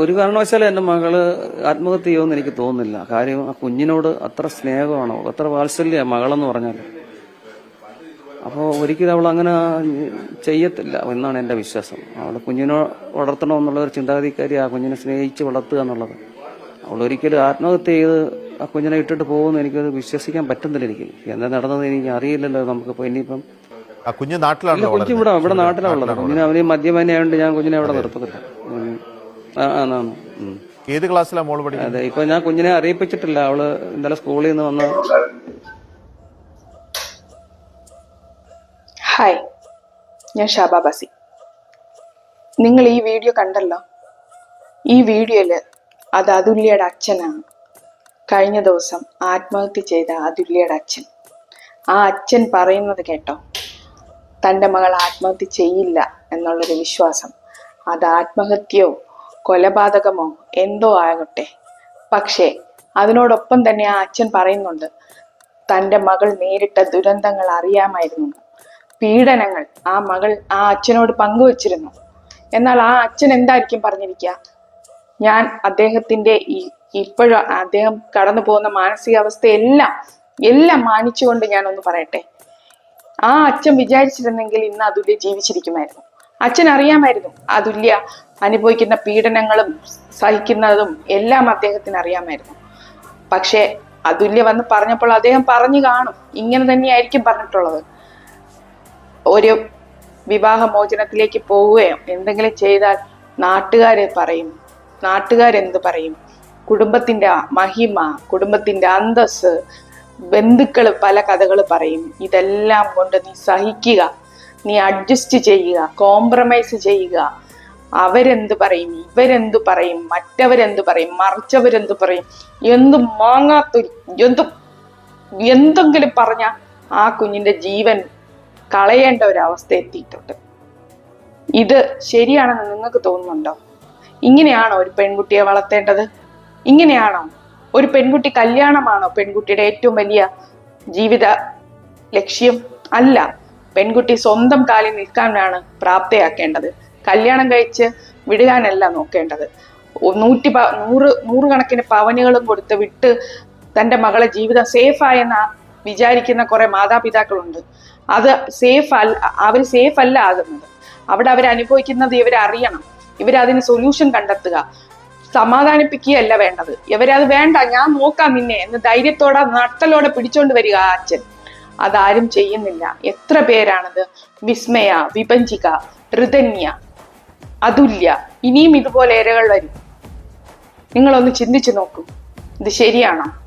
ഒരു കാരണവശാലും എന്റെ മകൾ ആത്മഹത്യ ചെയ്യുമെന്ന് എനിക്ക് തോന്നുന്നില്ല. കാര്യം ആ കുഞ്ഞിനോട് അത്ര സ്നേഹമാണോ? അത്ര വാത്സല്യ മകളെന്ന് പറഞ്ഞാൽ അപ്പോൾ ഒരിക്കലും അവൾ അങ്ങനെ ചെയ്യത്തില്ല എന്നാണ് എന്റെ വിശ്വാസം. അവൾ കുഞ്ഞിനെ വളർത്തണമെന്നുള്ള ഒരു ചിന്താഗതിക്കാരി ആ കുഞ്ഞിനെ സ്നേഹിച്ച് വളർത്തുക എന്നുള്ളത്. അവൾ ഒരിക്കലും ആത്മഹത്യ ചെയ്ത് ആ കുഞ്ഞിനെ ഇട്ടിട്ട് പോകുമെന്ന് എനിക്കത് വിശ്വസിക്കാൻ പറ്റുന്നില്ല എനിക്ക് എന്താ നടന്നത് എനിക്ക് അറിയില്ലല്ലോ നമുക്കിപ്പോൾ ഇനിയിപ്പം ആ കുഞ്ഞ് നാട്ടിലാണ് കൊച്ചു ഇവിടെ ഇവിടെ നാട്ടിലാണുള്ളത് കുഞ്ഞിനെ അവന് മദ്യപാനിയായോണ്ട് ഞാൻ കുഞ്ഞിനെ അവിടെ നിർത്തത്തില്ല. ഏത് ക്ലാസ്സിലാണ് മോൾ പഠിക്കുന്നത്? അതെ ഇപ്പൊ ഞാൻ കുഞ്ഞിനെ അറിയിപ്പിച്ചിട്ടില്ല. അവൾ ഇന്നലെ സ്കൂളിൽ നിന്ന് വന്ന് ഹായ് ഞാൻ ഷാബ ബസി. നിങ്ങൾ ഈ വീഡിയോ കണ്ടല്ലോ? ഈ വീഡിയോയിൽ അത് അതുല്യയുടെ അച്ഛനാണ്. കഴിഞ്ഞ ദിവസം ആത്മഹത്യ ചെയ്ത അതുല്യയുടെ അച്ഛൻ. ആ അച്ഛൻ പറയുന്നത് കേട്ടോ തന്റെ മകൾ ആത്മഹത്യ ചെയ്യില്ല എന്നുള്ളൊരു വിശ്വാസം. അത് ആത്മഹത്യയോ കൊലപാതകമോ എന്തോ ആകട്ടെ. പക്ഷേ അതിനോടൊപ്പം തന്നെ ആ അച്ഛൻ പറയുന്നുണ്ട് തന്റെ മകൾ നേരിട്ട ദുരന്തങ്ങൾ അറിയാമായിരുന്നു. പീഡനങ്ങൾ ആ മകൾ ആ അച്ഛനോട് പങ്കുവച്ചിരുന്നു. എന്നാൽ ആ അച്ഛൻ എന്തായിരിക്കും പറഞ്ഞിരിക്കുക ഞാൻ അദ്ദേഹത്തിന്റെ ഈ ഇപ്പോഴും അദ്ദേഹം കടന്നു പോകുന്ന മാനസികാവസ്ഥയെല്ലാം എല്ലാം മാനിച്ചുകൊണ്ട് ഞാനൊന്ന് പറയട്ടെ. ആ അച്ഛൻ വിചാരിച്ചിരുന്നെങ്കിൽ ഇന്ന് അതുല്യ ജീവിച്ചിരിക്കുമായിരുന്നു. അച്ഛൻ അറിയാമായിരുന്നു. അതുല്യ അനുഭവിക്കുന്ന പീഡനങ്ങളും സഹിക്കുന്നതും എല്ലാം അദ്ദേഹത്തിന് അറിയാമായിരുന്നു. പക്ഷേ അതുല്യ വന്ന് പറഞ്ഞപ്പോൾ അദ്ദേഹം പറഞ്ഞു കാണും. ഇങ്ങനെ തന്നെയായിരിക്കും പറഞ്ഞിട്ടുള്ളത്. ഒരു വിവാഹമോചനത്തിലേക്ക് പോവുകയോ എന്തെങ്കിലും ചെയ്താൽ നാട്ടുകാരെ പറയും. നാട്ടുകാരെന്ത് പറയും? കുടുംബത്തിന്റെ മഹിമ കുടുംബത്തിന്റെ അന്തസ് ബന്ധുക്കൾ പല കഥകൾ പറയും. ഇതെല്ലാം കൊണ്ട് നീ സഹിക്കുക. നീ അഡ്ജസ്റ്റ് ചെയ്യുക കോംപ്രമൈസ് ചെയ്യുക. അവരെന്ത് പറയും? ഇവരെന്ത് പറയും? മറ്റവരെന്ത് പറയും? മറിച്ചവരെന്ത് പറയും? എന്ത് മാങ്ങാത്തൊരു എന്ത് എന്തെങ്കിലും പറഞ്ഞ ആ കുഞ്ഞിന്റെ ജീവൻ കളയേണ്ട ഒരു അവസ്ഥ എത്തിയിട്ടുണ്ട്. ഇത് ശരിയാണെന്ന് നിങ്ങൾക്ക് തോന്നുന്നുണ്ടോ? ഇങ്ങനെയാണോ ഒരു പെൺകുട്ടിയെ വളർത്തേണ്ടത്? ഇങ്ങനെയാണോ? ഒരു പെൺകുട്ടി കല്യാണമാണോ പെൺകുട്ടിയുടെ ഏറ്റവും വലിയ ജീവിത ലക്ഷ്യം? അല്ല. പെൺകുട്ടി സ്വന്തം കാലിൽ നിൽക്കാനാണ് പ്രാപ്തയാക്കേണ്ടത്. കല്യാണം കഴിച്ച് വിടുകാനല്ല നോക്കേണ്ടത്. നൂറ്റി പ നൂറ് നൂറുകണക്കിന് പവനുകളും കൊടുത്ത് വിട്ട് തന്റെ മകളെ ജീവിതം സേഫായെന്ന വിചാരിക്കുന്ന കുറെ മാതാപിതാക്കളുണ്ട്. അത് സേഫ് അല്ല അവർ സേഫ് അല്ല ആകുന്നത്. അവിടെ അവർ അനുഭവിക്കുന്നത് ഇവർ അറിയണം ഇവരതിന് സൊല്യൂഷൻ കണ്ടെത്തുക. സമാധാനിപ്പിക്കുകയല്ല വേണ്ടത്. ഇവരത് വേണ്ട ഞാൻ നോക്കാം നിന്നെ എന്ന് ധൈര്യത്തോടെ നട്ടലോടെ പിടിച്ചോണ്ട് വരിക ആ അച്ഛൻ. അതാരും ചെയ്യുന്നില്ല. എത്ര പേരാണത്? വിസ്മയ വിപഞ്ചിക ഋതന്യ അതുല്യ. ഇനിയും ഇതുപോലെ ഇരകൾ വരും. നിങ്ങളൊന്ന് ചിന്തിച്ചു നോക്കൂ. ഇത് ശരിയാണോ?